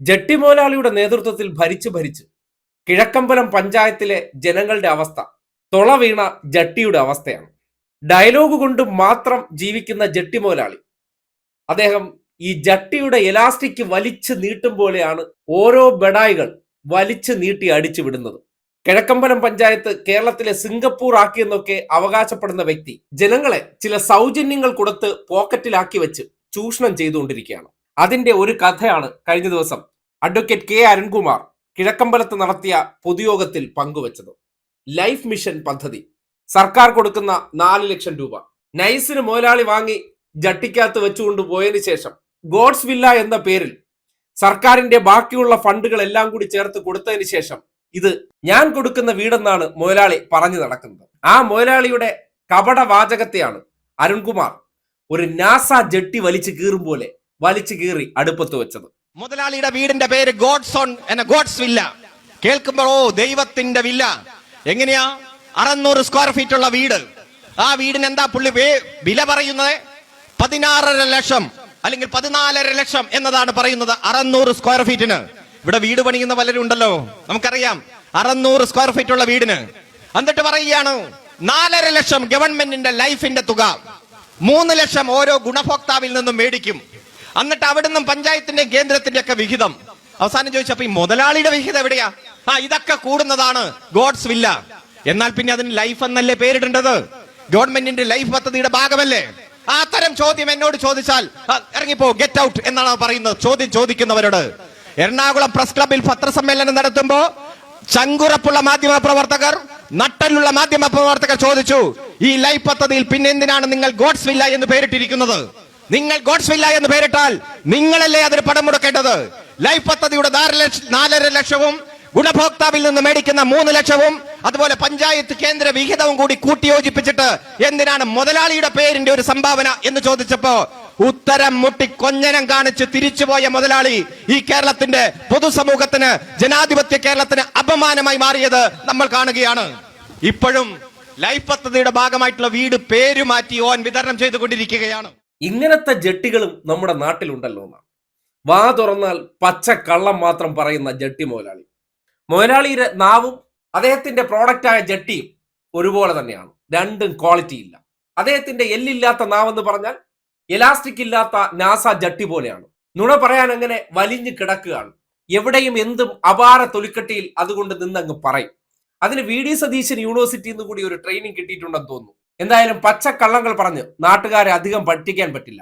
ജട്ടി മോലാളിയുടെ നേതൃത്വത്തിൽ ഭരിച്ചു ഭരിച്ച് കിഴക്കമ്പലം പഞ്ചായത്തിലെ ജനങ്ങളുടെ അവസ്ഥ തൊള വീണ ജട്ടിയുടെ അവസ്ഥയാണ്. ഡയലോഗ് കൊണ്ട് മാത്രം ജീവിക്കുന്ന ജട്ടിമോലാളി അദ്ദേഹം ഈ ജട്ടിയുടെ എലാസ്റ്റിക് വലിച്ചു നീട്ടും പോലെയാണ് ഓരോ ബെഡായികൾ വലിച്ചു നീട്ടി അടിച്ചു വിടുന്നത്. കിഴക്കമ്പലം പഞ്ചായത്ത് കേരളത്തിലെ സിംഗപ്പൂർ ആക്കിയെന്നൊക്കെ അവകാശപ്പെടുന്ന വ്യക്തി ജനങ്ങളെ ചില സൗജന്യങ്ങൾ കൊടുത്ത് പോക്കറ്റിലാക്കി വെച്ച് ചൂഷണം ചെയ്തുകൊണ്ടിരിക്കുകയാണ്. അതിന്റെ ഒരു കഥയാണ് കഴിഞ്ഞ ദിവസം. അഡ്വക്കേറ്റ് കെ അരുൺകുമാർ കിഴക്കമ്പലത്ത് നടത്തിയ പൊതുയോഗത്തിൽ പങ്കുവച്ചത്. ലൈഫ് മിഷൻ പദ്ധതി. സർക്കാർ കൊടുക്കുന്ന നാല് ലക്ഷം രൂപ. നൈസിന് മുതലാളി വാങ്ങി ജട്ടിക്കകത്ത് വെച്ചുകൊണ്ട് പോയതിന് ശേഷം ഗോഡ്സ് വില്ല എന്ന പേരിൽ സർക്കാരിന്റെ ബാക്കിയുള്ള ഫണ്ടുകൾ എല്ലാം കൂടി ചേർത്ത് കൊടുത്തതിന് ശേഷം ഇത് ഞാൻ കൊടുക്കുന്ന വീടെന്നാണ് മുതലാളി പറഞ്ഞു നടക്കുന്നത്. ആ മുതലാളിയുടെ കപട വാചകത്തെയാണ് അരുൺകുമാർ ഒരു നാസ ജട്ടി വലിച്ചു കീറും പോലെ വലിച്ചു കീറി അടുപ്പത്ത് വെച്ചത്. മുതലാളിയുടെ വീടിന്റെ പേര് ഗോഡ്സോൺ എന്ന ഗോഡ്സ് വില്ല. കേൾക്കുമ്പോൾ ഓ ദൈവത്തിന്റെ വില്ല. എങ്ങനെയാ? അറുന്നൂറ് സ്ക്വയർ ഫീറ്റ് ഉള്ള വീട്. ആ വീടിന് എന്താ പുള്ളി വില പറയുന്നത്? പതിനാറര ലക്ഷം അല്ലെങ്കിൽ പതിനാലര ലക്ഷം എന്നതാണ് പറയുന്നത് അറുന്നൂറ് സ്ക്വയർ ഫീറ്റിന് ഇവിടെ വീട് പണിയുന്ന പലരും ഉണ്ടല്ലോ. നമുക്കറിയാം അറുന്നൂറ് സ്ക്വയർ ഫീറ്റ് ഉള്ള വീടിന്. എന്നിട്ട് പറയുകയാണ് നാലര ലക്ഷം ഗവൺമെന്റിന്റെ ലൈഫിന്റെ തുക. മൂന്ന് ലക്ഷം ഓരോ ഗുണഭോക്താവിൽ നിന്നും മേടിക്കും. എന്നിട്ട് അവിടുന്ന് പഞ്ചായത്തിന്റെ കേന്ദ്രത്തിന്റെ ഒക്കെ വിഹിതം. അവസാനം ചോദിച്ചപ്പോ ഈ മുതലാളിയുടെ വിഹിതം എവിടെയാ? ആ ഇതൊക്കെ കൂടുന്നതാണ് ഗോഡ്സ് വില്ല. എന്നാൽ പിന്നെ അതിന് ലൈഫ് എന്നല്ലേ പേരിടേണ്ടത്? ഗവൺമെന്റിന്റെ ലൈഫ് പദ്ധതിയുടെ ഭാഗമല്ലേ? ആ ചോദ്യം എന്നോട് ചോദിച്ചാൽ ഇറങ്ങിപ്പോ ഗെറ്റ് ഔട്ട് എന്നാണ് പറയുന്നത് ചോദ്യം ചോദിക്കുന്നവരോട്. എറണാകുളം പ്രസ് ക്ലബിൽ പത്രസമ്മേളനം നടത്തുമ്പോ ചങ്കുറപ്പുള്ള മാധ്യമ പ്രവർത്തകർ നട്ടലുള്ള മാധ്യമ പ്രവർത്തകർ ചോദിച്ചു ഈ ലൈഫ് പദ്ധതിയിൽ പിന്നെന്തിനാണ് നിങ്ങൾ ഗോഡ്സ് വില്ല എന്ന് പേരിട്ടിരിക്കുന്നത്? നിങ്ങൾ ഗോഡ്സ് വില്ല എന്ന് പേരിട്ടാൽ നിങ്ങളല്ലേ അതിന് പണം മുടക്കേണ്ടത്? ലൈഫ് പദ്ധതിയുടെ നാല് നാലര ലക്ഷവും ഗുണഭോക്താവിൽ നിന്ന് മേടിക്കുന്ന മൂന്ന് ലക്ഷവും അതുപോലെ പഞ്ചായത്ത് കേന്ദ്ര വിഹിതവും കൂടി കൂട്ടിയോജിപ്പിച്ചിട്ട് എന്തിനാണ് മുതലാളിയുടെ പേരിന്റെ ഒരു സംഭാവന എന്ന് ചോദിച്ചപ്പോ ഉത്തരം മുട്ടി കൊഞ്ഞനം കാണിച്ച് തിരിച്ചുപോയ മുതലാളി ഈ കേരളത്തിന്റെ പൊതുസമൂഹത്തിന് ജനാധിപത്യ കേരളത്തിന് അപമാനമായി മാറിയത് നമ്മൾ കാണുകയാണ്. ഇപ്പോഴും ലൈഫ് പദ്ധതിയുടെ ഭാഗമായിട്ടുള്ള വീട് പേര് മാറ്റി ഓൻ വിതരണം ചെയ്തുകൊണ്ടിരിക്കുകയാണ്. ഇങ്ങനത്തെ ജട്ടികളും നമ്മുടെ നാട്ടിലുണ്ടല്ലോ എന്നാണ്. വാ തുറന്നാൽ പച്ച കള്ളം മാത്രം പറയുന്ന ജട്ടി മുതലാളി. മുതലാളിയുടെ നാവും അദ്ദേഹത്തിന്റെ പ്രോഡക്റ്റായ ജട്ടിയും ഒരുപോലെ തന്നെയാണ്. രണ്ടും ക്വാളിറ്റി ഇല്ല. അദ്ദേഹത്തിന്റെ എല്ലില്ലാത്ത നാവെന്ന് പറഞ്ഞാൽ എലാസ്റ്റിക് ഇല്ലാത്ത നാസ ജട്ടി പോലെയാണ്. നുണ പറയാൻ അങ്ങനെ വലിഞ്ഞു കിടക്കുകയാണ്. എവിടെയും എന്തും അപാര തൊലിക്കട്ടിയിൽ അതുകൊണ്ട് നിന്നങ്ങ് പറയും. അതിന് വി. ഡി. സതീശൻ യൂണിവേഴ്സിറ്റിയിൽ നിന്ന് കൂടി ഒരു ട്രെയിനിങ് കിട്ടിയിട്ടുണ്ടെന്ന് തോന്നുന്നു. എന്തായാലും പച്ചക്കള്ളങ്ങൾ പറഞ്ഞ് നാട്ടുകാരെ അധികം പഠിപ്പിക്കാൻ പറ്റില്ല.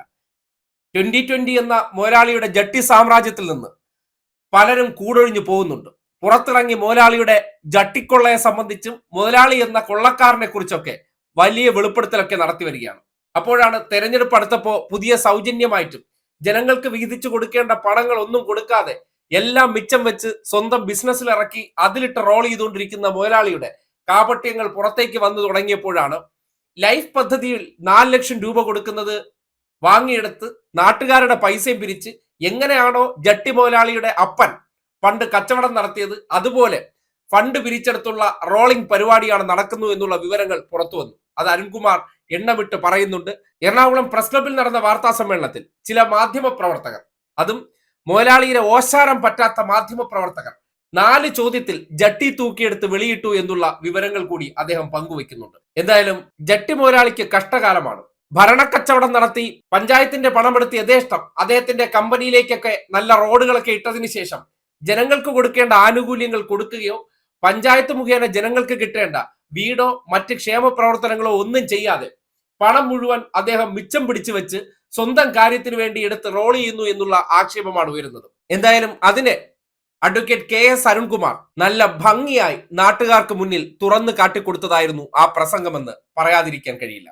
ട്വന്റി ട്വന്റി എന്ന മോലാളിയുടെ ജട്ടി സാമ്രാജ്യത്തിൽ നിന്ന് പലരും കൂടൊഴിഞ്ഞു പോകുന്നുണ്ട്. പുറത്തിറങ്ങി മോലാളിയുടെ ജട്ടിക്കൊള്ളയെ സംബന്ധിച്ചും മുതലാളി എന്ന കൊള്ളക്കാരനെ കുറിച്ചൊക്കെ വലിയ വെളിപ്പെടുത്തലൊക്കെ നടത്തി വരികയാണ്. അപ്പോഴാണ് തെരഞ്ഞെടുപ്പ് അടുത്തപ്പോ പുതിയ സൗജന്യമായിട്ടും ജനങ്ങൾക്ക് വീതിച്ചു കൊടുക്കേണ്ട പണങ്ങൾ ഒന്നും കൊടുക്കാതെ എല്ലാം മിച്ചം വെച്ച് സ്വന്തം ബിസിനസ്സിൽ ഇറക്കി അതിലിട്ട് റോൾ ചെയ്തുകൊണ്ടിരിക്കുന്ന മുതലാളിയുടെ കാപട്യങ്ങൾ പുറത്തേക്ക് വന്നു തുടങ്ങിയപ്പോഴാണ് ലൈഫ് പദ്ധതിയിൽ നാല് ലക്ഷം രൂപ കൊടുക്കുന്നത് വാങ്ങിയെടുത്ത് നാട്ടുകാരുടെ പൈസയും പിരിച്ച് എങ്ങനെയാണോ ജട്ടി മുതലാളിയുടെ അപ്പൻ പണ്ട് കച്ചവടം നടത്തിയത് അതുപോലെ ഫണ്ട് പിരിച്ചെടുത്തുള്ള റോളിംഗ് പരിപാടിയാണ് നടക്കുന്നു എന്നുള്ള വിവരങ്ങൾ പുറത്തു വന്നു. അത് അരുൺകുമാർ എണ്ണമിട്ട് പറയുന്നുണ്ട്. എറണാകുളം പ്രസ് ക്ലബിൽ നടന്ന വാർത്താ സമ്മേളനത്തിൽ ചില മാധ്യമ പ്രവർത്തകർ അതും മുതലാളിയുടെ ഓശാരം പറ്റാത്ത മാധ്യമ പ്രവർത്തകർ നാല് ചോദ്യത്തിൽ ജട്ടി തൂക്കിയെടുത്ത് വെളിയിട്ടു എന്നുള്ള വിവരങ്ങൾ കൂടി അദ്ദേഹം പങ്കുവെക്കുന്നുണ്ട് എന്തായാലും ജട്ടി മുതലാളിക്ക് കഷ്ടകാലമാണ്. ഭരണക്കച്ചവടം നടത്തി പഞ്ചായത്തിന്റെ പണമെടുത്ത് യഥേഷ്ടം അദ്ദേഹത്തിന്റെ കമ്പനിയിലേക്കൊക്കെ നല്ല റോഡുകളൊക്കെ ഇട്ടതിന് ശേഷം ജനങ്ങൾക്ക് കൊടുക്കേണ്ട ആനുകൂല്യങ്ങൾ കൊടുക്കുകയോ പഞ്ചായത്ത് മുഖേന ജനങ്ങൾക്ക് കിട്ടേണ്ട വീടോ മറ്റ് ക്ഷേമ പ്രവർത്തനങ്ങളോ ഒന്നും ചെയ്യാതെ പണം മുഴുവൻ അദ്ദേഹം മിച്ചം പിടിച്ചു വെച്ച് സ്വന്തം കാര്യത്തിന് വേണ്ടി എടുത്ത് റോൾ ചെയ്യുന്നു എന്നുള്ള ആക്ഷേപമാണ് ഉയരുന്നത്. എന്തായാലും അതിനെ അഡ്വക്കേറ്റ് കെ എസ് അരുൺകുമാർ നല്ല ഭംഗിയായി നാട്ടുകാർക്ക് മുന്നിൽ തുറന്നു കാട്ടിക്കൊടുത്തതായിരുന്നു ആ പ്രസംഗമെന്ന് പറയാതിരിക്കാൻ കഴിയില്ല.